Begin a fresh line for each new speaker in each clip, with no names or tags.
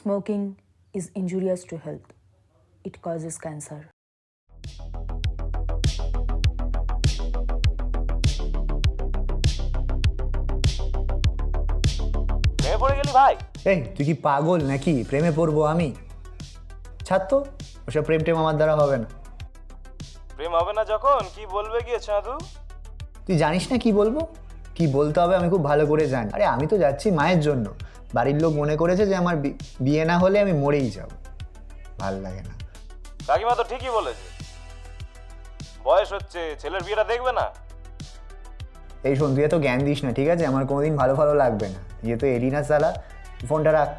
Smoking is injurious to health. It causes cancer.
প্রেমে পড়ে গেলি ভাই?
এই তুই কি পাগল নাকি? প্রেমে পড়ব আমি? ছাড় তো ওসব প্রেম টেম আমার দ্বারা হবে না।
প্রেম হবে না যখন? কি বলবে গিয়ে চাঁদু
তুই জানিস না কি বলব? কি বলতে হবে আমি খুব ভালো করে জানি। আরে আমি তো যাচ্ছি মায়ের জন্য। বাড়ির লোক মনে করেছে যে আমার বিয়ে না হলে আমি মরেই যাব। ভালো লাগে না।
কাকিমা তো ঠিকই বলেছে। বয়স হচ্ছে ছেলের বিয়েটা দেখবে না?
এই শোন তুই এত জ্ঞান দিস না ঠিক আছে? আমার কোনোদিন ভালো ভালো লাগবে না। ইয়ে তো এলিনা সালা। ফোনটা রাখ।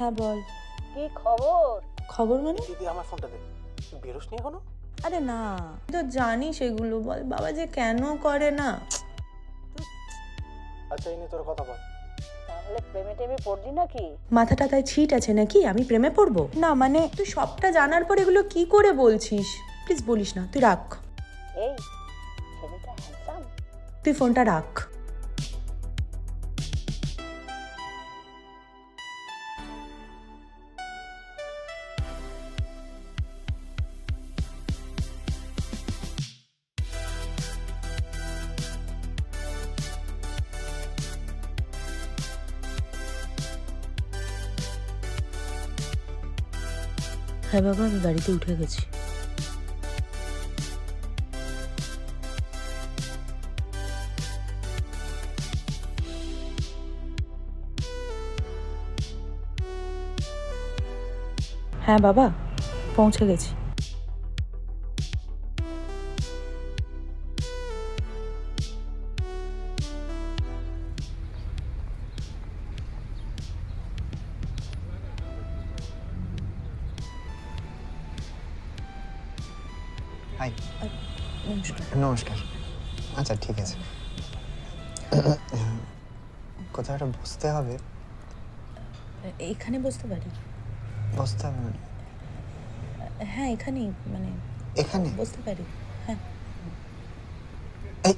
হ্যাঁ বল।
কি খবর?
খবর মানে?
দিদি আমার ফোনটা দে। বেরোস নি এখনও?
আরে না তুই তো জানিস এগুলো বল। বাবা যে কেন করে না?
আচ্ছা এই নিয়ে তোর কথা বল।
তাহলে প্রেমে টেমে পড়লি নাকি?
মাথাটা তাই ছিট আছে নাকি? আমি প্রেমে পড়ব? না মানে তুই সবটা জানার পর এগুলো কি করে বলছিস? প্লিজ বলিস না তুই রাখ।
এই ছেলেটা হ্যান্ডসাম
তুই ফোনটা রাখ। হ্যাঁ বাবা আমি গাড়িতে উঠে গেছি। হ্যাঁ বাবা পৌঁছে গেছি।
আচ্ছা ঠিক আছে। কোথাও একটা বসতে হবে।
এখানে বসতে পারি?
বসতে হবে মানে?
হ্যাঁ এখানেই মানে
এখানে?
বসতে পারি হ্যাঁ
এই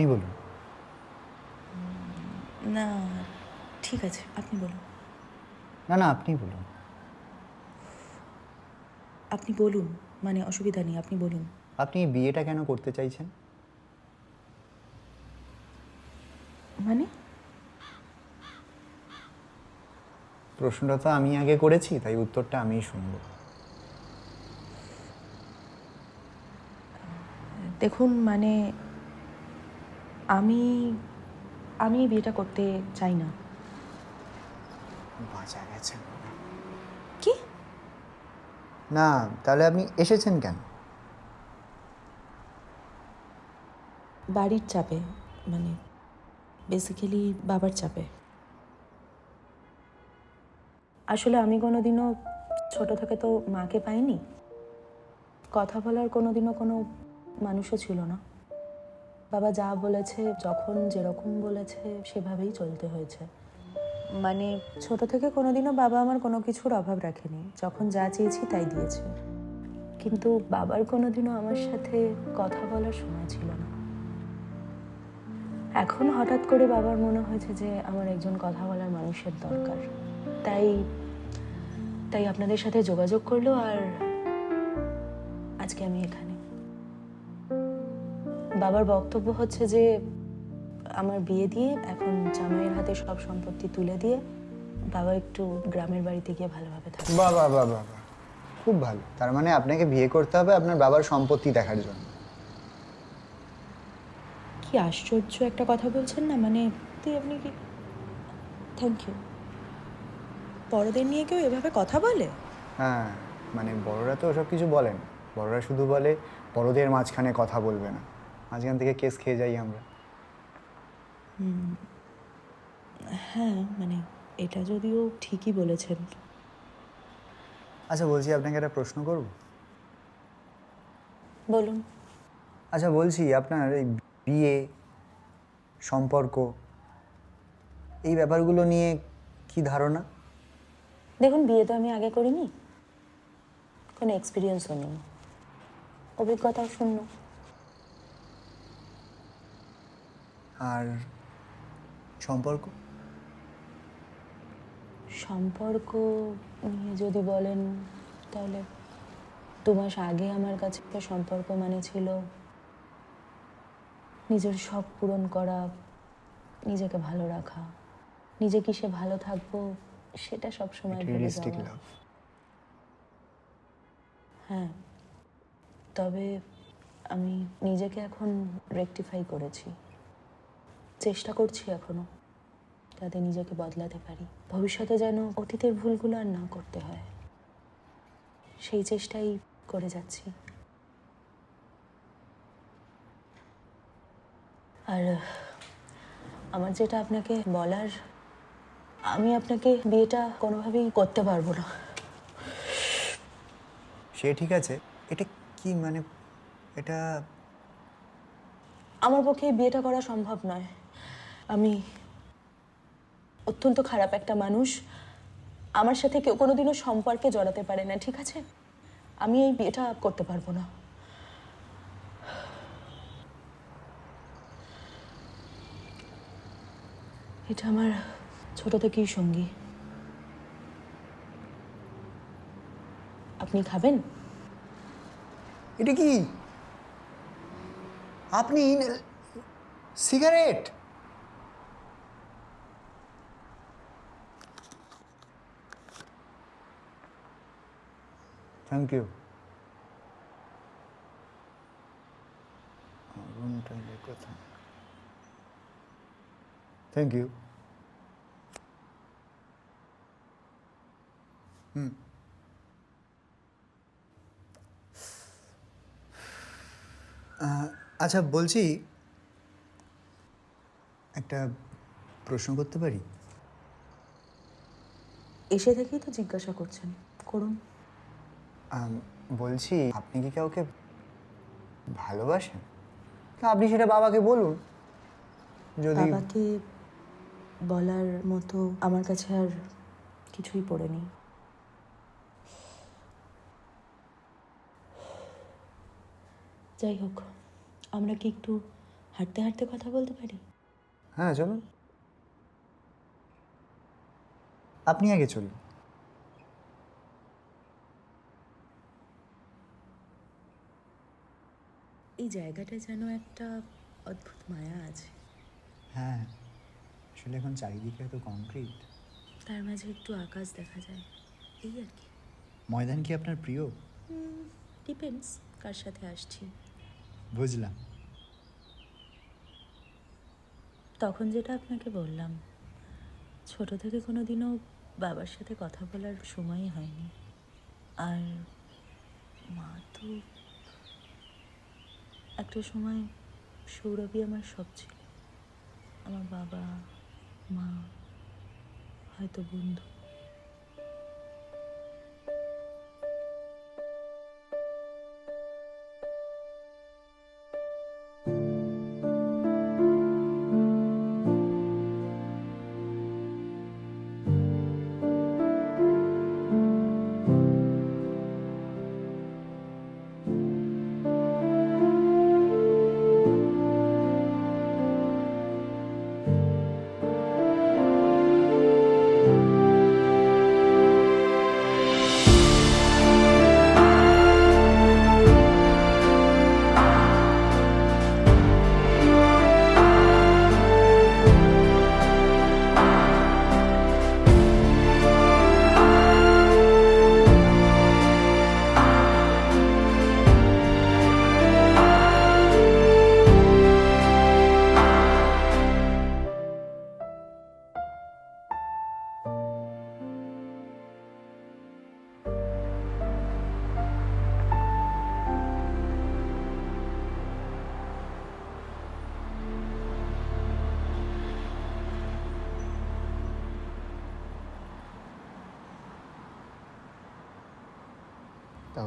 আপনি বলুন।
না ঠিক আছে আপনি বলুন।
না না আপনি বলুন।
আপনি বলুন মানে অসুবিধা নেই আপনি বলুন।
আপনি বিয়েটা কেন করতে চাইছেন?
মানে?
প্রশ্নটা তো আমি আগে করেছি তাই উত্তরটা আমিই শুনব।
দেখুন মানে আমি আমি এই বিয়েটা করতে চাই না।
বাঁচা গেছেন
কি?
না তাহলে আপনি এসেছেন কেন?
বাড়ির চাপে মানে বেসিক্যালি বাবার চাপে। আসলে আমি কোনোদিনও ছোট থেকে তো মাকে পাইনি। কথা বলার কোনোদিনও কোনো মানুষও ছিল না। বাবা যা বলেছে যখন যেরকম বলেছে সেভাবেই চলতে হয়েছে। মানে ছোট থেকে কোনোদিনও বাবা আমার কোনো কিছুর অভাব রাখেনি। যখন যা চেয়েছি তাই দিয়েছে। কিন্তু বাবার কোনোদিনও আমার সাথে কথা বলার সময় ছিল না। এখন হঠাৎ করে বাবার মনে হয়েছে যে আমার একজন কথা বলার মানুষের দরকার। তাই তাই আপনাদের সাথে যোগাযোগ করল আর আজকে আমি এখানে। বাবার বক্তব্য হচ্ছে যে আমার বিয়ে দিয়ে এখন জামাইয়ের হাতে সব সম্পত্তি তুলে দিয়ে বাবা একটু গ্রামের বাড়িতে গিয়ে ভালোভাবে
বাহ বাহ বাহ বাহ। খুব ভালো। তার মানে আপনাকে বিয়ে করতে হবে আপনার বাবার সম্পত্তি দেখার জন্য।
কি আশ্চর্য একটা কথা বলছেন না মানে তুই আপনি কি থ্যাংক ইউ বড়দের নিয়ে কেউ এভাবে কথা বলে?
হ্যাঁ মানে বড়রা তো ওসব কিছু বলেন। বড়রা শুধু বলে বড়দের মাঝখানে কথা বলবে না। মাঝখান থেকে কেস খেয়ে যাই আমরা।
হ্যাঁ মানে এটা যদিও ঠিকই বলেছেন।
আচ্ছা বলছি আপনাকে একটা প্রশ্ন করব?
বলুন।
আচ্ছা বলছি আপনার এই বিয়ে সম্পর্ক এই ব্যাপারগুলো নিয়ে কি ধারণা?
দেখুন বিয়ে তো আমি আগে করিনি। কোনো এক্সপিরিয়েন্সও নেই অভিজ্ঞতাও শূন্য।
আর সম্পর্ক?
সম্পর্ক নিয়ে যদি বলেন তাহলে দু মাস আগে আমার কাছে একটা সম্পর্ক মানে ছিল নিজের শখ পূরণ করা নিজেকে ভালো রাখা নিজে কিসে ভালো থাকব সেটা সব সময় ভুলে
রিয়েলিস্টিক
যাওয়া। হ্যাঁ তবে আমি নিজেকে এখন রেকটিফাই করেছি। চেষ্টা করছি এখনও যাতে নিজেকে বদলাতে পারি। ভবিষ্যতে যেন অতীতের ভুলগুলো আর না করতে হয়। সেই চেষ্টাই করে যাচ্ছি। আর আমার যেটা আপনাকে বলার, আমি আপনাকে বিয়েটা কোনোভাবেই করতে পারব না।
সে ঠিক আছে। এটা কি মানে? এটা
আমার পক্ষে এই বিয়েটা করা সম্ভব নয়। আমি অত্যন্ত খারাপ একটা মানুষ। আমার সাথে কেউ কোনোদিনও সম্পর্কে জড়াতে পারে না, ঠিক আছে? আমি এই বিয়েটা করতে পারব না। এটা আমার ছোট থেকেই সঙ্গী। আপনি খাবেন?
এটা কি? আপনি সিগারেট থ্যাংক ইউ কথা থ্যাংক ইউ আচ্ছা বলছি একটা প্রশ্ন করতে পারি?
এসে থেকেই তো জিজ্ঞাসা করছেন। করুন।
বলছি আপনি কি কাউকে ভালোবাসেন? না আপনি সেটা বাবাকে বলুন। যদি
বাবাকে বলার মতো আমার কাছে আর কিছুই পড়ে নেই। যাই হোক। আমরা কি একটু হাঁটতে হাঁটতে কথা বলতে পারি?
হ্যাঁ চলুন। আপনি আগে চলুন।
এই জায়গাটা যেন একটা অদ্ভুত মায়া আছে।
হ্যাঁ আসলে এখন চারিদিকে তো কংক্রিট
তার মাঝে একটু আকাশ দেখা যায়। এই আর কি।
ময়দান কি আপনার প্রিয়?
ডিপেন্ডস কার সাথে আসছি।
বুঝলাম।
তখন যেটা আপনাকে বললাম, ছোট থেকে কোনো দিনও বাবার সাথে কথা বলার সময়ই হয়নি। আর মা তো একটা সময় সৌরভী আমার সব ছিল। আমার বাবা, মা, হয়তো বন্ধু।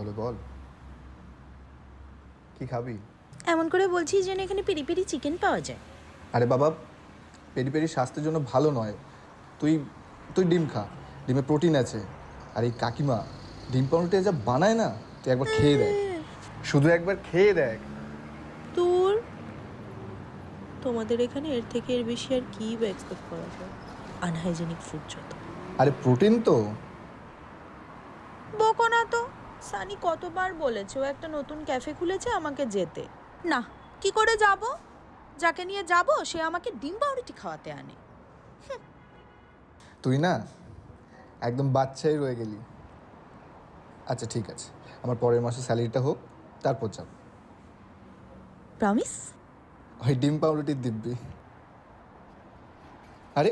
তাহলে বল। কি খাবি?
এমন করে বলছিস যেন এখানে পেরি পেরি চিকেন পাওয়া যায়।
আরে বাবা পেরি পেরি স্বাস্থ্যের জন্য ভালো নয়। তুই তুই ডিম খা। ডিমে প্রোটিন আছে। আর এই কাকিমা ডিম পাউরুটি যা বানায় না তুই একবার খেয়ে দেখ। শুধু একবার খেয়ে দেখ।
তোর তোমাদের এখানে এর থেকে এর বেশি আর কি বা এক্সপেক্ট করা যায়? আনহাইজেনিক ফুড যত।
আরে প্রোটিন তো
তো। সানি কতবার বলেছে ও একটা নতুন ক্যাফে খুলেছে আমাকে যেতে। না কি করে যাব? যাকে নিয়ে যাব সে আমাকে ডিম পাউরুটি খাওয়াতে আনে।
তুই না একদম বাচ্চাই রয়ে গেলি। আচ্ছা ঠিক আছে। আমার পরের মাসে স্যালারিটা হোক তারপর যাব।
প্রমিস
ওই ডিম পাউরুটির দিব্যি। আরে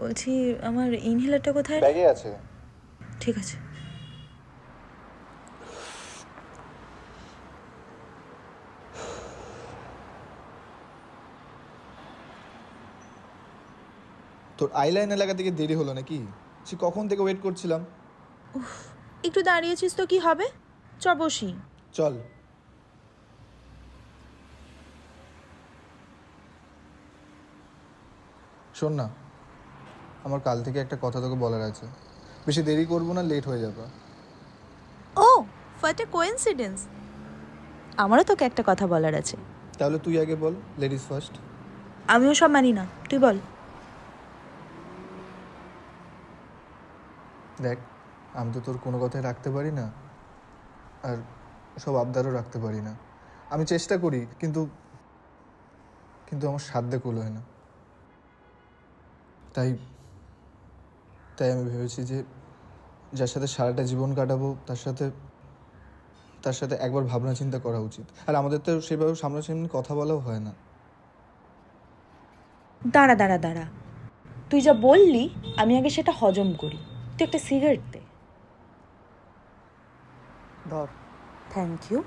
বলছি আমার ইনহেলারটা কোথায়?
ব্যাগে আছে।
ঠিক আছে।
তোর আইলাইনার লাগা থেকে দেরি হলো নাকি? সে কখন থেকে ওয়েট করছিলাম?
একটু দাঁড়িয়েছিস তো কি হবে? চ বসি।
চল। শোন না। আমার কাল থেকে একটা কথা তোকে বলার আছে। বেশি দেরি করব না লেট হয়ে যাবে।
ও হোয়াট এ কোইন্সিডেন্স আমারও তোকে একটা কথা বলার আছে।
তাহলে তুই আগে বল লেডিস ফার্স্ট
আমিও সব মানি না তুই বল।
দেখ আমি তো তোর কোনো কথাই রাখতে পারি না আর সব আবদারও রাখতে পারি না। আমি চেষ্টা করি কিন্তু কিন্তু আমার সাধ্যে কুল হয় না। তাই তাই আমি ভেবেছি যে যার সাথে সারাটা জীবন কাটাবো তার সাথে তার সাথে একবার ভাবনা চিন্তা করা উচিত। আর আমাদের তো সেভাবে সামনাসামনি কথা বলাও হয় না।
দাঁড়া দাঁড়া দাঁড়া। তুই যা বললি আমি আগে সেটা হজম করি। তুই একটা সিগারেট দে।
ধর।
থ্যাংক ইউ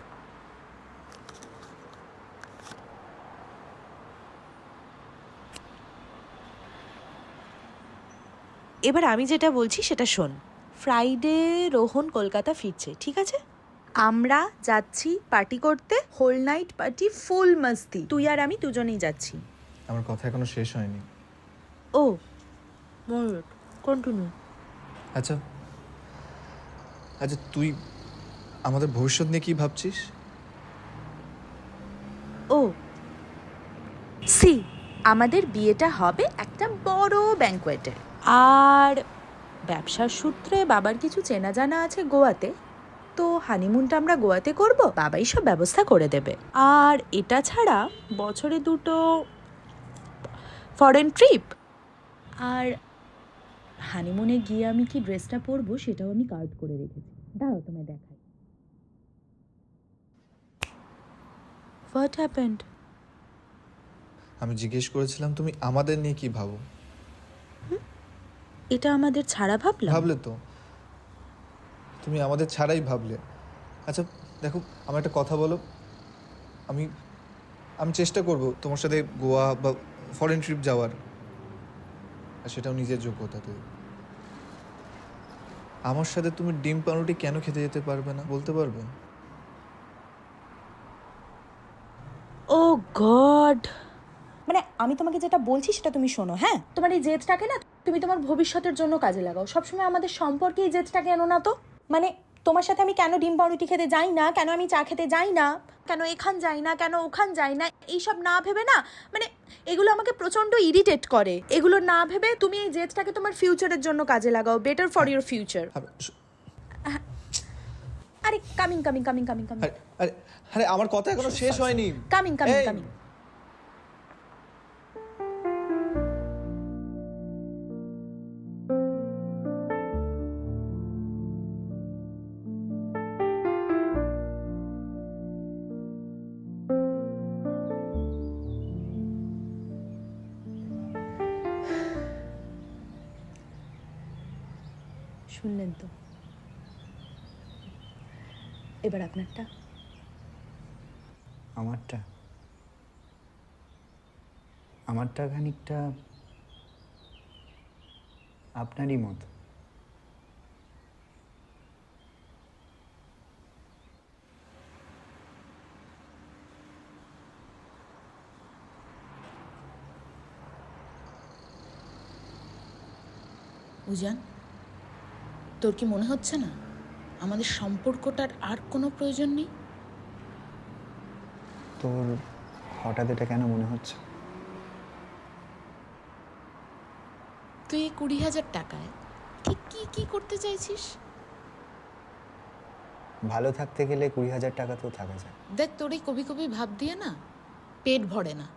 এবার আমি যেটা বলছি সেটা শোন। ফ্রাইডে রোহন কলকাতা ফিরছে ঠিক আছে? আমরা যাচ্ছি পার্টি করতে হোল নাইট পার্টি ফুল মস্তি। তুই আর আমি দুজনেই যাচ্ছি।
আমার কথা এখনও শেষ হয়নি।
ও কন্টিনিউ
আচ্ছা আচ্ছা তুই আমাদের ভবিষ্যৎ নিয়ে কি ভাবছিস?
ও সি আমাদের বিয়েটা হবে একটা বড় ব্যাঙ্কোয়েটে আর ব্যবসার সূত্রে বাবার কিছু চেনা জানা আছে গোয়াতে তো হানিমুনটা আমরা গোয়াতে করব বাবাই সব ব্যবস্থা করে দেবে। আর এটা ছাড়া বছরে দুটো ফরেন ট্রিপ আর হানিমুনে গিয়ে আমি কি ড্রেসটা পরবো সেটাও আমি কার্ড করে রেখেছি। দাঁড়াও তোমায় দেখাই। হোয়াট হ্যাপেন্ড
আমি জিজ্ঞেস করেছিলাম তুমি আমাদের নিয়ে কি ভাবো?
এটা আমাদের ছাড়া ভাবলাম।
ভাবলে তো। তুমি আমাদের ছাড়াই ভাবলে। আচ্ছা দেখো আমার একটা কথা বলো। আমি আমি চেষ্টা করব তোমার সাথে গোয়া বা ফরেন ট্রিপ যাওয়ার। আর সেটাও নিজের যোগ্যতাতে। আমার সাথে তুমি ডিম পাউরুটি কেন খেতে যেতে পারবে না বলতে পারবে?
Oh God! মানে আমি তোমাকে যেটা বলছি সেটা তুমি শোনো হ্যাঁ? তোমার এই জেদটাকে না তুমি তোমার ভবিষ্যতের জন্য কাজে লাগাও। সবসময় আমাদের সম্পর্কে এই জেদটাকে এনো না তো? মানে তোমার সাথে আমি কেন ডিম পাউরুটি খেতে যাই না? কেন আমি চা খেতে যাই না? কেন এখান যাই না? কেন ওখান যাই না? এইসব না ভেবে না? মানে এগুলো আমাকে প্রচণ্ড ইরিটেট করে। এগুলো না ভেবে তুমি এই জেদটাকে তোমার ফিউচারের জন্য কাজে লাগাও। বেটার ফর ইউর ফিউচার
আরে,
coming coming coming coming coming
আরে আমার কথা এখনও শেষ হয়নি।
কামিং কামিং কামিং শুনলেন তো? এবার আপনারটা?
আমারটা? আমারটা খানিকটা আপনারই মতো।
উজান? তোর কি মনে হচ্ছে না? আমাদের সম্পর্কটার আর কোনো প্রয়োজন নেই?
তোর হঠাৎ এটা কেন মনে হচ্ছে?
তুই এই কুড়ি হাজার টাকায় ঠিক কি কি করতে চাইছিস?
ভালো থাকতে গেলে কুড়ি হাজার টাকা তো থাকা যায়।
দেখ তোর এই কবি কবি ভাব দিয়ে না পেট ভরে না।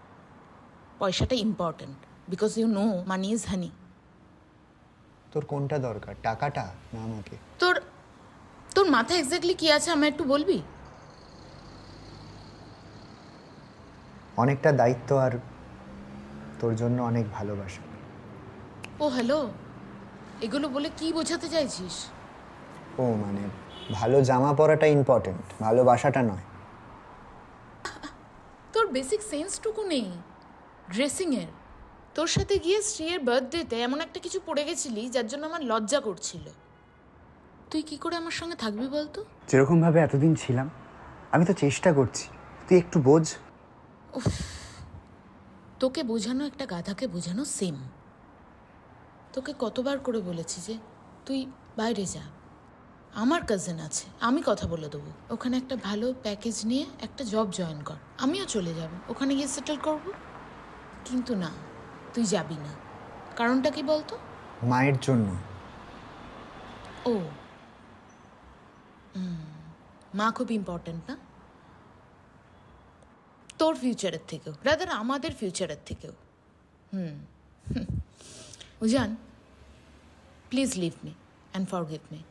পয়সাটা important because you know money is honey
তোর কোনটা দরকার? টাকাটা না আমাকে?
তোর তোর মাথায় এক্স্যাক্টলি কি আছে আমায় একটু বলবি?
অনেকটা দায়িত্ব আর তোর জন্য অনেক ভালোবাসা।
ও হ্যালো এগুলো বলে কি বোঝাতে চাইছিস?
ও মানে ভালো জামা পরাটা ইম্পর্টেন্ট ভালোবাসাটা নয়।
তোর বেসিক সেন্সটুকু নেই ড্রেসিংয়ের তোর সাথে গিয়ে শ্রীয়ের বার্থডেতে এমন একটা কিছু পড়ে গেছিলি যার জন্য আমার লজ্জা করছিল। তুই কি করে আমার সঙ্গে থাকবি বলতো?
যেরকমভাবে এতদিন ছিলাম আমি তো চেষ্টা করছি। তুই একটু বোঝ।
তোকে বোঝানো একটা গাধাকে বোঝানো সেম তোকে কতবার করে বলেছি যে তুই বাইরে যা। আমার কাজিন আছে আমি কথা বলে দেবো। ওখানে একটা ভালো প্যাকেজ নিয়ে একটা জব জয়েন কর। আমিও চলে যাব। ওখানে গিয়ে সেটেল করব? কিন্তু না। তুই যাবি না। কারণটা কি বলতো?
মায়ের জন্য।
ও। মা খুব ইম্পর্ট্যান্ট না? তোর ফিউচারের থেকেও। রাদার আমাদের ফিউচারের থেকেও। হুম Ujan please leave me and forgive me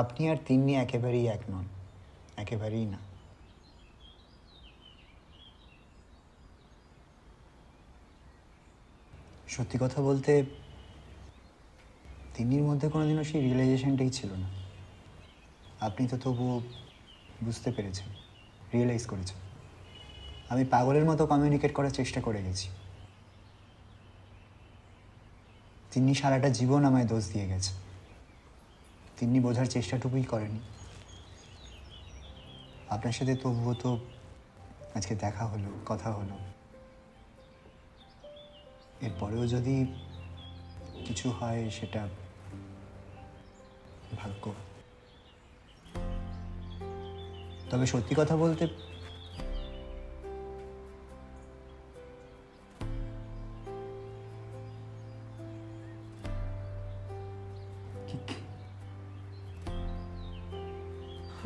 আপনি আর তিন্নি একেবারেই এক নন, একেবারেই না। সত্যি কথা বলতে, তিন্নির মধ্যে কোনোদিনও সেই রিয়েলাইজেশনটাই ছিল না। আপনি তো তবুও বুঝতে পেরেছেন রিয়েলাইজ করেছেন। আমি পাগলের মতো কমিউনিকেট করার চেষ্টা করে গেছি। তিনি সারাটা জীবন আমায় দোষ দিয়ে গেছে। তিন্নি বোঝার চেষ্টাটুকুই করেনি আপনার সাথে তবুও তো আজকে দেখা হলো, কথা হলো। এরপরেও যদি কিছু হয়, সেটা ভাগ্য। তবে সত্যি কথা বলতে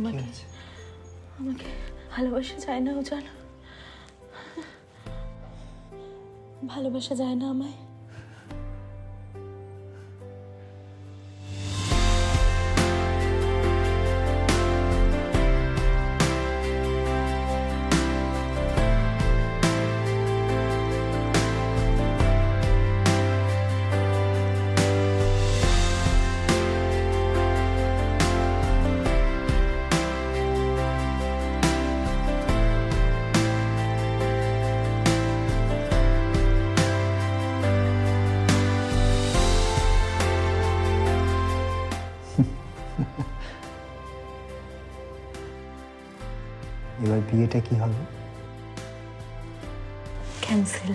আমাকে আমাকে ভালোবাসা যায় না ও জানো। ভালোবাসা যায় না আমায়।
বিয়েটা কি হবে?
ক্যান্সেল